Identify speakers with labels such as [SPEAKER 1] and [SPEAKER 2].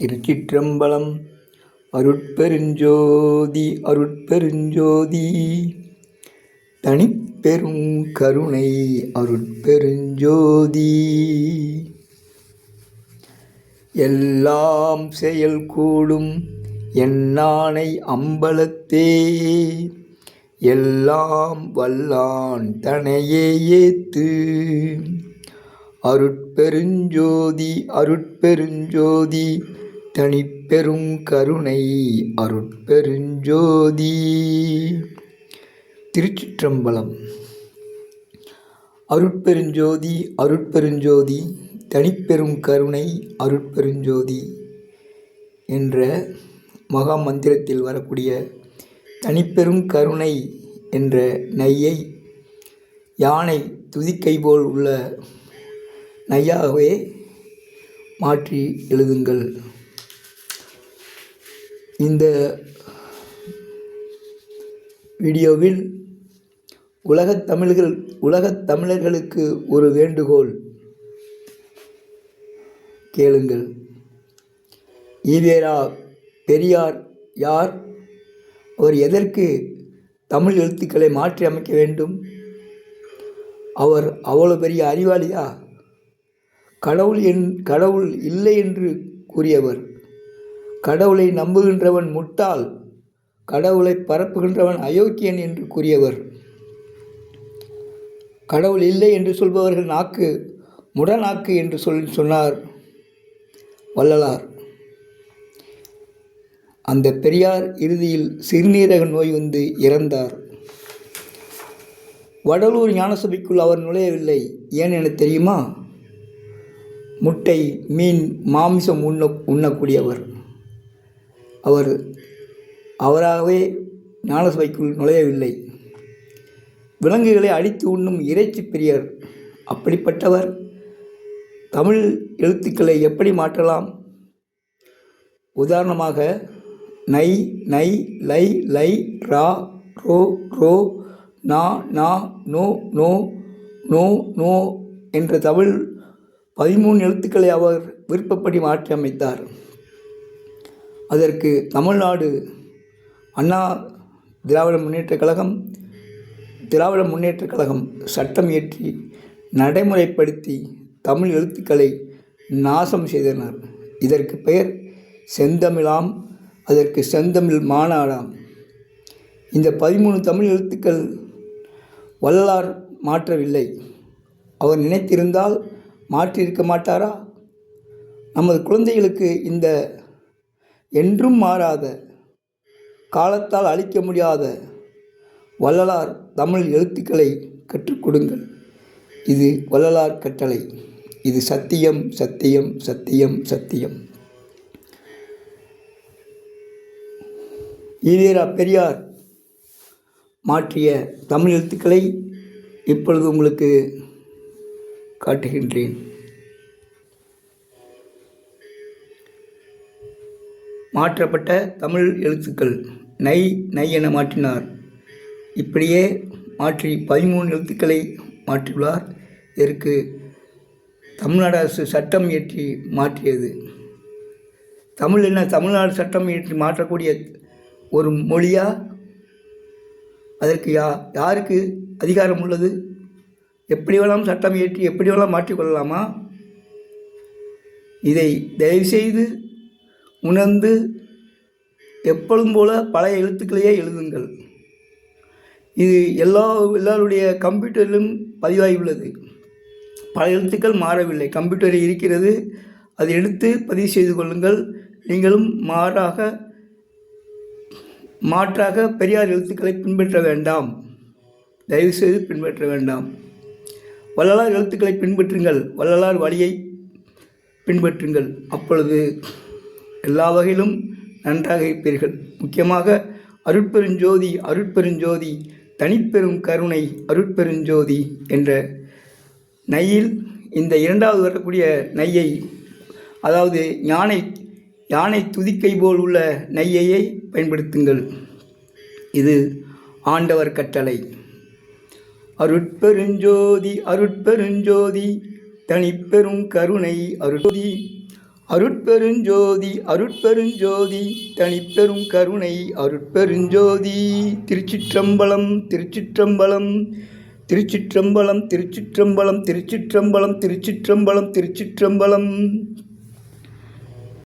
[SPEAKER 1] திருச்சிற்றம்பலம் அருட்பெருஞ்சோதி அருட்பெருஞ்சோதி. தனிப்பெரும் கருணை அருட்பெருஞ்சோதி. எல்லாம் செயல் கூடும் எண்ணானை அம்பலத்தே. எல்லாம் வல்லான் தனையே ஏத்து. அருட்பெருஞ்சோதி அருட்பெருஞ்சோதி தனிப்பெரும் கருணை அருட்பெருஞ்சோதி திருச்சிற்றம்பலம். அருட்பெருஞ்சோதி அருட்பெருஞ்சோதி தனிப்பெரும் கருணை அருட்பெருஞ்சோதி என்ற மகா மந்திரத்தில் வரக்கூடிய தனிப்பெரும் கருணை என்ற நையை யானை துதிக்கை போல் உள்ள நையாகவே மாற்றி எழுதுங்கள். இந்த வீடியோவில் உலகத் தமிழர்கள் உலகத் தமிழர்களுக்கு ஒரு வேண்டுகோள் கேளுங்கள். ஈவேரா பெரியார் யார்? அவர் எதற்கு தமிழ் எழுத்துக்களை மாற்றி அமைக்க வேண்டும்? அவர் அவ்வளோ பெரிய அறிவாளியா? கடவுள் என் கடவுள் இல்லை என்று கூறியவர். கடவுளை நம்புகின்றவன் முட்டாள் கடவுளை பரப்புகின்றவன் அயோக்கியன் என்று கூறியவர். கடவுள் இல்லை என்று சொல்பவர்கள் நாக்கு முடநாக்கு என்று சொல் சொன்னார் வள்ளலார். அந்த பெரியார் இறுதியில் சிறுநீரக நோய் வந்து இறந்தார். வடலூர் ஞானசபைக்குள் அவர் நுழையவில்லை ஏன் என தெரியுமா? முட்டை மீன் மாமிசம் உண்ண உண்ணக்கூடியவர். அவர் அவராகவே ஞானசபைக்குள் நுழையவில்லை. விலங்குகளை அடித்து உண்ணும் இறைச்சி பிரியர் அப்படிப்பட்டவர். தமிழ் எழுத்துக்களை எப்படி மாற்றலாம்? உதாரணமாக நை நை லை லை ரா ரோ ரோ நா நா நோ நோ நோ நோ என்ற தமிழ் பதிமூணு எழுத்துக்களை அவர் விருப்பப்படி மாற்றி அமைத்தார். அதற்கு தமிழ்நாடு அண்ணா திராவிட முன்னேற்றக் கழகம் திராவிட முன்னேற்றக் கழகம் சட்டம் இயற்றி நடைமுறைப்படுத்தி தமிழ் எழுத்துக்களை நாசம் செய்தனர். இதற்கு பெயர் செந்தமிழாம் அதற்கு செந்தமிழ் மாநாடாம். இந்த பதிமூணு தமிழ் எழுத்துக்கள் வள்ளலார் மாற்றவில்லை. அவர் நினைத்திருந்தால் மாற்றியிருக்க மாட்டாரா? நமது குழந்தைகளுக்கு இந்த என்றும் மாறாத காலத்தால் அழிக்க முடியாத வள்ளலார் தமிழ் எழுத்துக்களை கற்றுக் கொடுங்கள். இது வள்ளலார் கட்டளை. இது சத்தியம் சத்தியம் சத்தியம் சத்தியம். ஈரா பெரியார் மாற்றிய தமிழ் எழுத்துக்களை இப்பொழுது உங்களுக்கு காட்டுகின்றேன். மாற்றப்பட்ட தமிழ் எழுத்துக்கள் நை நை என மாற்றினார். இப்படியே மாற்றி பதிமூணு எழுத்துக்களை மாற்றியுள்ளார். இதற்கு தமிழ்நாடு அரசு சட்டம் இயற்றி மாற்றியது. தமிழ் என்ன தமிழ்நாடு சட்டம் இயற்றி மாற்றக்கூடிய ஒரு மொழியா? அதற்கு யா யாருக்கு அதிகாரம் உள்ளது? எப்படி வேணாலும் சட்டம் இயற்றி எப்படி வேணாலும் மாற்றிக்கொள்ளலாமா இதை தயவுசெய்து உணர்ந்து எப்பொழுதும் போல பழைய எழுத்துக்களையே எழுதுங்கள். இது எல்லா எல்லாருடைய கம்ப்யூட்டரிலும் பதிவாகி உள்ளது பல எழுத்துக்கள் மாறவில்லை. கம்ப்யூட்டரில் இருக்கிறது. அதை எடுத்து பதிவு செய்து கொள்ளுங்கள். நீங்களும் மாறாக மாற்றாக பெரியார் எழுத்துக்களை பின்பற்ற வேண்டாம். தயவுசெய்து பின்பற்ற வேண்டாம். வள்ளலார் எழுத்துக்களை பின்பற்றுங்கள். வள்ளலார் வழியை பின்பற்றுங்கள். அப்பொழுது எல்லா வகையிலும் நன்றாக இருப்பீர்கள். முக்கியமாக அருட்பெருஞ்சோதி அருட்பெருஞ்சோதி தனிப்பெரும் கருணை அருட்பெருஞ்சோதி என்ற நையில் இந்த இரண்டாவது வரக்கூடிய நையை அதாவது யானை யானை துதிக்கை போல் உள்ள நையையை பயன்படுத்துங்கள். இது ஆண்டவர் கட்டளை. அருட்பெருஞ்சோதி அருட்பெருஞ்சோதி தனிப்பெரும் கருணை அருட்ஜோதி அருட்பெருஞ்சோதி அருட்பெருஞ்சோதி தனிப்பெரும் கருணை அருட்பெருஞ்சோதி. திருச்சிற்றம்பலம் திருச்சிற்றம்பலம் திருச்சிற்றம்பலம் திருச்சிற்றம்பலம் திருச்சிற்றம்பலம் திருச்சிற்றம்பலம் திருச்சிற்றம்பலம்.